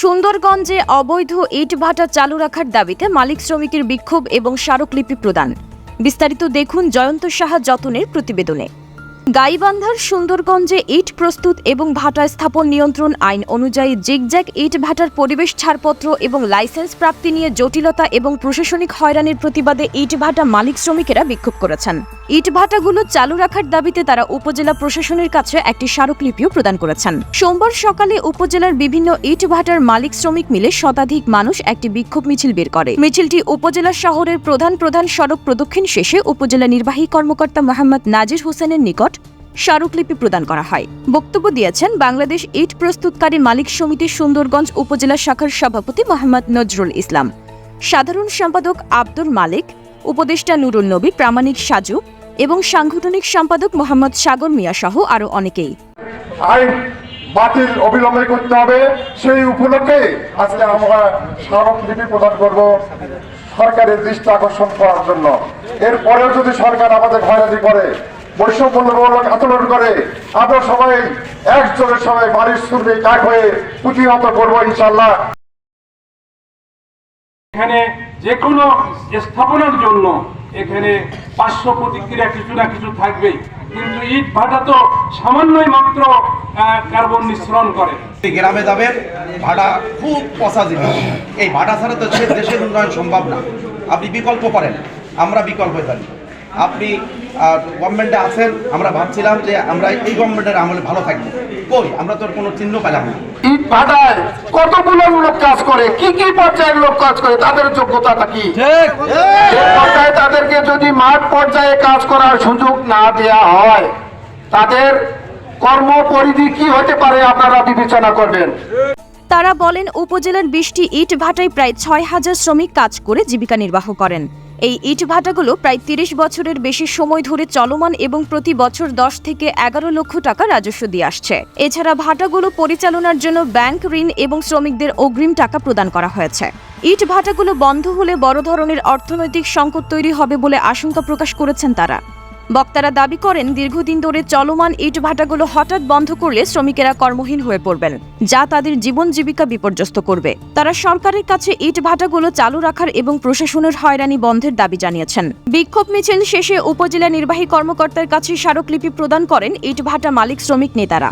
সুন্দরগঞ্জে অবৈধ ইট ভাটা চালু রাখার দাবিতে মালিক শ্রমিকের বিক্ষোভ এবং স্মারকলিপি প্রদান। বিস্তারিত দেখুন জয়ন্ত সাহা যতনের প্রতিবেদনে। গাইবান্ধার সুন্দরগঞ্জে ইট প্রস্তুত এবং ভাটা স্থাপন নিয়ন্ত্রণ আইন অনুযায়ী জিগজ্যাগ ইট ভাটার পরিবেশ ছাড়পত্র এবং লাইসেন্স প্রাপ্তি নিয়ে জটিলতা এবং প্রশাসনিক হয়রানির প্রতিবাদে ইট ভাটা মালিক শ্রমিকেরা বিক্ষোভ করেছেন। ইট ভাটাগুলো চালু রাখার দাবিতে তারা উপজেলা প্রশাসনের কাছে একটি স্মারকলিপিও প্রদান করেছেন। সোমবার সকালে উপজেলার বিভিন্ন ইট ভাটার মালিক শ্রমিক মিলে শতাধিক মানুষ একটি বিক্ষোভ মিছিল বের করে। মিছিলটি উপজেলা শহরের প্রধান প্রধান সড়ক প্রদক্ষিণ শেষে উপজেলা নির্বাহী কর্মকর্তা মোহাম্মদ নাজির হোসেনের নিকট স্মারকলিপি প্রদান করা হয়। বক্তব্য দিয়েছেন বাংলাদেশ ইট প্রস্তুতকারী মালিক সমিতি সুন্দরগঞ্জ উপজেলা শাখার সভাপতি মোহাম্মদ নজরুল ইসলাম। সাধারণ সম্পাদক আব্দুল মালিক উপদেষ্টা নুরুল নবী প্রামাণিক সাজু এবং সাংগঠনিক সম্পাদক মোহাম্মদ সাগর মিয়া সহ আরও অনেকেই। আইন বাতিল অবিলম্বে করতে হবে। সেই উপলক্ষে আজকে আমরা স্মারকলিপি প্রদান করব সরকারের দৃষ্টি আকর্ষণ করার জন্য। এরপরেও যদি সরকার আমাদের হয়রানি করে বৈষম্যমূলক আচরণ করে আমরা সবাই একজনের সবাই বাড়ির শ্রমিক এক হয়ে প্রতিহত করব ইনশাল্লাহ এখানে যে কোনো স্থাপনার জন্য এখানে পার্শ্ব প্রতিক্রিয়া কিছু না কিছু থাকবেই। কিন্তু ইট ভাটা তো সামান্যই মাত্র কার্বন মিশ্রণ করে। গ্রামে যাবেন, ভাটা খুব পচা জিনিস এই ভাটা ছাড়া তো দেশের উন্নয়ন সম্ভব না। আপনি বিকল্প করেন, আমরা বিকল্প জানি আপনি গভর্নমেন্টে আছেন আমরা ভাবছিলাম যে আমরা এই গভর্নমেন্টের আমলে ভালো থাকব। কই? আমরা তো আর কোনো চিহ্ন পেলাম না। ইট ভাটায় কতগুলো লোক কাজ করে? কি কি পর্যায়ের লোক কাজ করে? তাদের যোগ্যতাটা কি? পর্যায়ে তাদেরকে যদি মাঠ পর্যায়ে কাজ করার সুযোগ না দেয়া হয় তাদের কর্ম পরিধি কি হতে পারে আপনারা বিবেচনা করবেন? তারা বলেন উপজেলার বিশটি ইট ভাটায় প্রায় ছয় হাজার শ্রমিক কাজ করে জীবিকা নির্বাহ করেন। এই ইট ভাটাগুলো প্রায় তিরিশ বছরের বেশি সময় ধরে চলমান এবং প্রতি বছর দশ থেকে এগারো লক্ষ টাকা রাজস্ব দিয়ে আসছে। এছাড়া ভাটাগুলো পরিচালনার জন্য ব্যাংক ঋণ এবং শ্রমিকদের অগ্রিম টাকা প্রদান করা হয়েছে। ইট ভাটাগুলো বন্ধ হলে বড় ধরনের অর্থনৈতিক সংকট তৈরি হবে বলে আশঙ্কা প্রকাশ করেছেন তারা। বক্তারা দাবি করেন, দীর্ঘদিন ধরে চলমান ইট ভাটাগুলো হঠাৎ বন্ধ করলে শ্রমিকেরা কর্মহীন হয়ে পড়বেন, যা তাদের জীবন জীবিকা বিপর্যস্ত করবে। তারা সরকারের কাছে ইট ভাটাগুলো চালু রাখার এবং প্রশাসনের হয়রানি বন্ধের দাবি জানিয়েছেন। বিক্ষোভ মিছিল শেষে উপজেলা নির্বাহী কর্মকর্তার কাছে স্মারকলিপি প্রদান করেন ইট ভাটা মালিক শ্রমিক নেতারা।